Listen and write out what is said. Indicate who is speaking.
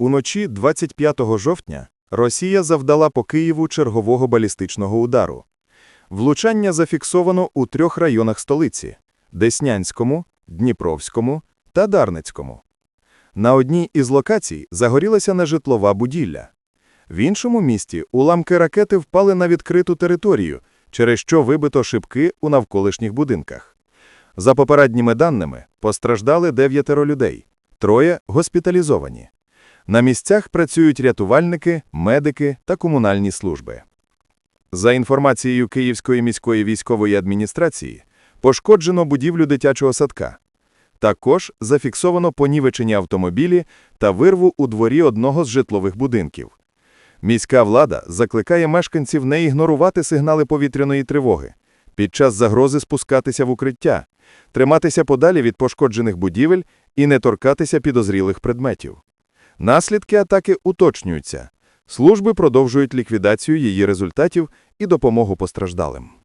Speaker 1: Уночі 25 жовтня Росія завдала по Києву чергового балістичного удару. Влучання зафіксовано у трьох районах столиці – Деснянському, Дніпровському та Дарницькому. На одній із локацій загорілася нежитлова будівля. В іншому місті уламки ракети впали на відкриту територію, через що вибито шибки у навколишніх будинках. За попередніми даними, постраждали дев'ятеро людей, троє госпіталізовані. На місцях працюють рятувальники, медики та комунальні служби. За інформацією Київської міської військової адміністрації, пошкоджено будівлю дитячого садка. Також зафіксовано понівечені автомобілі та вирву у дворі одного з житлових будинків. Міська влада закликає мешканців не ігнорувати сигнали повітряної тривоги, під час загрози спускатися в укриття, триматися подалі від пошкоджених будівель і не торкатися підозрілих предметів. Наслідки атаки уточнюються. Служби продовжують ліквідацію її результатів і допомогу постраждалим.